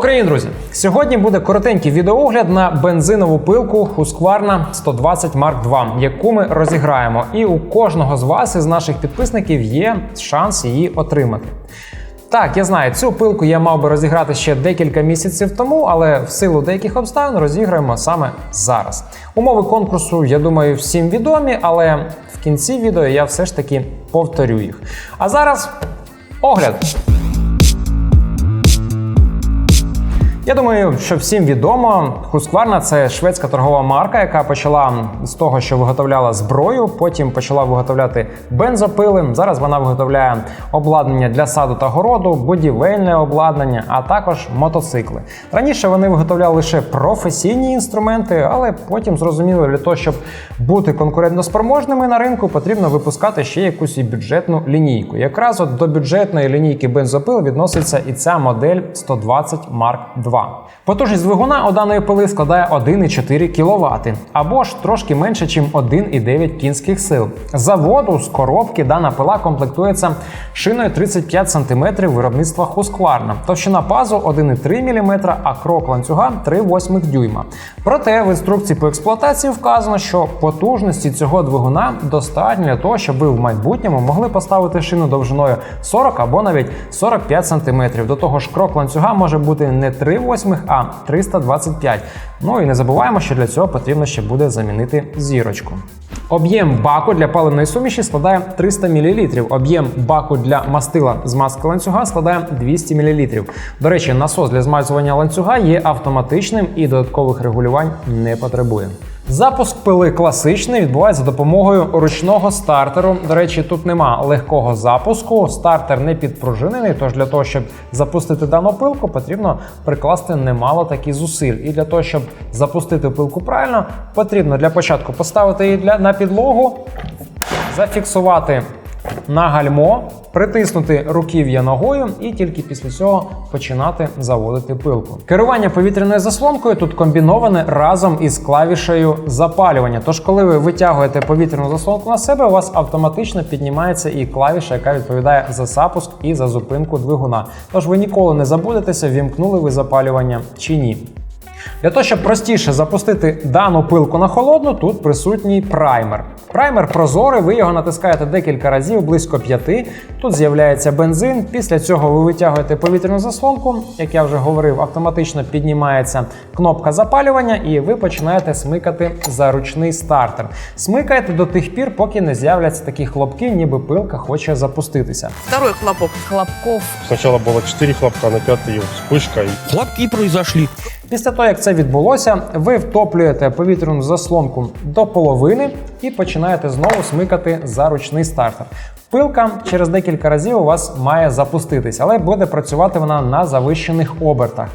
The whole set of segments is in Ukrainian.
Україні, друзі! Сьогодні буде коротенький відеоогляд на бензинову пилку Husqvarna 120 Mark II, яку ми розіграємо. І у кожного з вас із наших підписників є шанс її отримати. Так, я знаю, цю пилку я мав би розіграти ще декілька місяців тому, але в силу деяких обставин розіграємо саме зараз. Умови конкурсу, я думаю, всім відомі, але в кінці відео я все ж таки повторю їх. А зараз огляд. Я думаю, що всім відомо, Husqvarna – це шведська торгова марка, яка почала з того, що виготовляла зброю, потім почала виготовляти бензопили. Зараз вона виготовляє обладнання для саду та городу, будівельне обладнання, а також мотоцикли. Раніше вони виготовляли лише професійні інструменти, але потім зрозуміли, для того, щоб бути конкурентноспроможними на ринку, потрібно випускати ще якусь і бюджетну лінійку. Якраз от до бюджетної лінійки бензопил відноситься і ця модель 120 Mark II. Потужність двигуна у даної пили складає 1,4 кВт, або ж трошки менше, ніж 1,9 кінських сил. Заводу з коробки дана пила комплектується шиною 35 см виробництва Husqvarna. Товщина пазу 1,3 мм, а крок ланцюга 3,8 дюйма. Проте в інструкції по експлуатації вказано, що потужності цього двигуна достатньо для того, щоб ви в майбутньому могли поставити шину довжиною 40 або навіть 45 см. До того ж, крок ланцюга може бути не 3,8, а 325. Ну і не забуваємо, що для цього потрібно ще буде замінити зірочку. Об'єм баку для паливної суміші складає 300 мл. Об'єм баку для мастила змазки ланцюга складає 200 мл. До речі, насос для змазування ланцюга є автоматичним і додаткових регулювань не потребує. Запуск пили класичний відбувається за допомогою ручного стартеру. До речі, тут нема легкого запуску. Стартер не підпружинений, тож для того, щоб запустити дану пилку, потрібно прикласти немало таких зусиль. І для того, щоб запустити пилку правильно, потрібно для початку поставити її для, на підлогу, зафіксувати на гальмо, притиснути руків'я ногою і тільки після цього починати заводити пилку. Керування повітряною заслонкою тут комбіноване разом із клавішею запалювання. Тож, коли ви витягуєте повітряну заслонку на себе, у вас автоматично піднімається і клавіша, яка відповідає за запуск і за зупинку двигуна. Тож ви ніколи не забудетеся, вімкнули ви запалювання чи ні. Для того, щоб простіше запустити дану пилку на холодну, тут присутній праймер. Праймер прозорий, ви його натискаєте декілька разів, близько п'яти. Тут з'являється бензин. Після цього ви витягуєте повітряну заслонку, як я вже говорив, автоматично піднімається кнопка запалювання, і ви починаєте смикати за ручний стартер. Смикаєте до тих пір, поки не з'являться такі хлопки, ніби пилка хоче запуститися. Второй хлопок. хлопков. Сначала было 4 хлопка, на пятый вспышка. И Хлопки произошли. Після того, як це відбулося, ви втоплюєте повітряну заслонку до половини і починаєте знову смикати за ручний стартер. Пилка через декілька разів у вас має запуститись, але буде працювати вона на завищених обертах.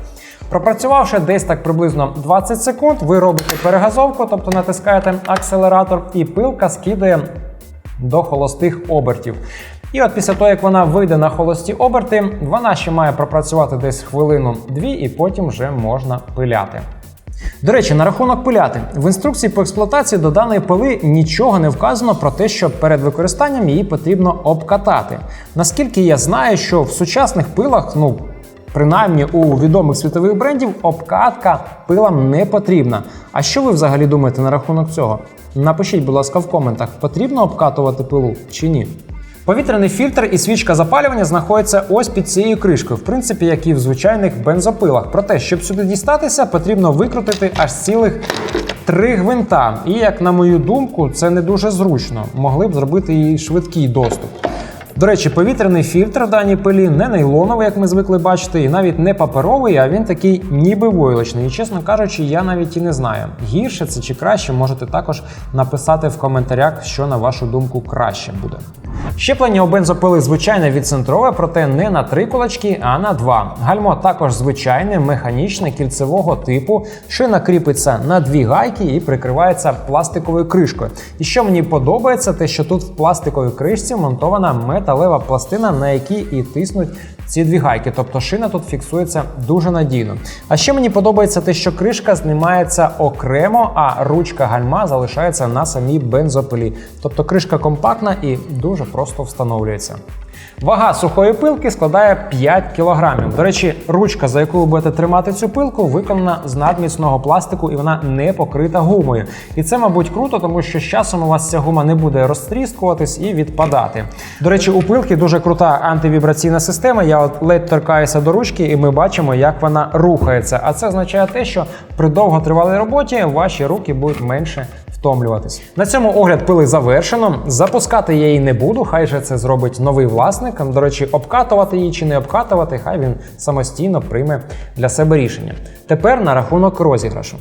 Пропрацювавши десь так приблизно 20 секунд, ви робите перегазовку, тобто натискаєте акселератор, і пилка скидає до холостих обертів. І от після того, як вона вийде на холості оберти, вона ще має пропрацювати десь хвилину-дві, і потім вже можна пиляти. До речі, на рахунок пиляти. В інструкції по експлуатації до даної пили нічого не вказано про те, що перед використанням її потрібно обкатати. Наскільки я знаю, що в сучасних пилах, ну принаймні у відомих світових брендів, обкатка пилам не потрібна. А що ви взагалі думаєте на рахунок цього? Напишіть, будь ласка, в коментах, потрібно обкатувати пилу чи ні. Повітряний фільтр і свічка запалювання знаходяться ось під цією кришкою, в принципі, як і в звичайних бензопилах. Проте, щоб сюди дістатися, потрібно викрутити аж цілих три гвинта. І, як на мою думку, це не дуже зручно. Могли б зробити її швидкий доступ. До речі, повітряний фільтр в даній пилі не нейлоновий, як ми звикли бачити, і навіть не паперовий, а він такий ніби войлочний. І чесно кажучи, я навіть і не знаю. Гірше це чи краще, можете також написати в коментарях, що на вашу думку краще буде. Щеплення у бензопили звичайне відцентрове, проте не на три кулачки, а на два. Гальмо також звичайне, механічне, кільцевого типу. Шина кріпиться на дві гайки і прикривається пластиковою кришкою. І що мені подобається, те, що тут в пластиковій кришці монтована металева пластина, на якій і тиснуть ці дві гайки, тобто шина тут фіксується дуже надійно. А ще мені подобається те, що кришка знімається окремо, а ручка гальма залишається на самій бензопилі. Тобто кришка компактна і дуже просто встановлюється. Вага сухої пилки складає 5 кг. До речі, ручка, за яку ви будете тримати цю пилку, виконана з надміцного пластику і вона не покрита гумою. І це, мабуть, круто, тому що з часом у вас ця гума не буде розтріскуватись і відпадати. До речі, у пилки дуже крута антивібраційна система. Я от ледь торкаюся до ручки, і ми бачимо, як вона рухається. А це означає те, що при довготривалій роботі ваші руки будуть менше втомлюватись. На цьому огляд пили завершено. Запускати я її не буду. Хай же це зробить новий власник. До речі, обкатувати її чи не обкатувати, хай він самостійно прийме для себе рішення. Тепер на рахунок розіграшу.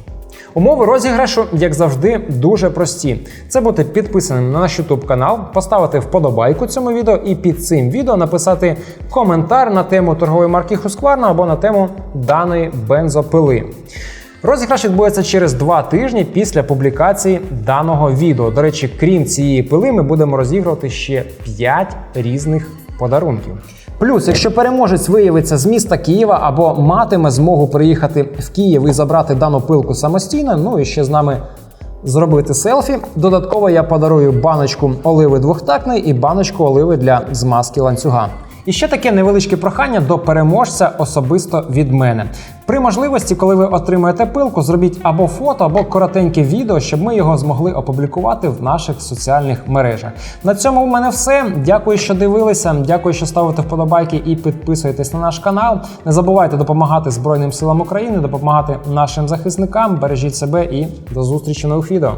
Умови розіграшу, як завжди, дуже прості. Це бути підписаним на наш YouTube канал, поставити вподобайку цьому відео і під цим відео написати коментар на тему торгової марки Husqvarna або на тему даної бензопили. Розіграш відбудеться через два тижні після публікації даного відео. До речі, крім цієї пили, ми будемо розігрувати ще 5 різних подарунків. Плюс, якщо переможець виявиться з міста Києва або матиме змогу приїхати в Київ і забрати дану пилку самостійно, ну і ще з нами зробити селфі. Додатково я подарую баночку оливи двохтактної і баночку оливи для змазки ланцюга. І ще таке невеличке прохання до переможця особисто від мене. При можливості, коли ви отримаєте пилку, зробіть або фото, або коротеньке відео, щоб ми його змогли опублікувати в наших соціальних мережах. На цьому в мене все. Дякую, що дивилися. Дякую, що ставите вподобайки і підписуєтесь на наш канал. Не забувайте допомагати Збройним силам України, допомагати нашим захисникам. Бережіть себе і до зустрічі нових відео.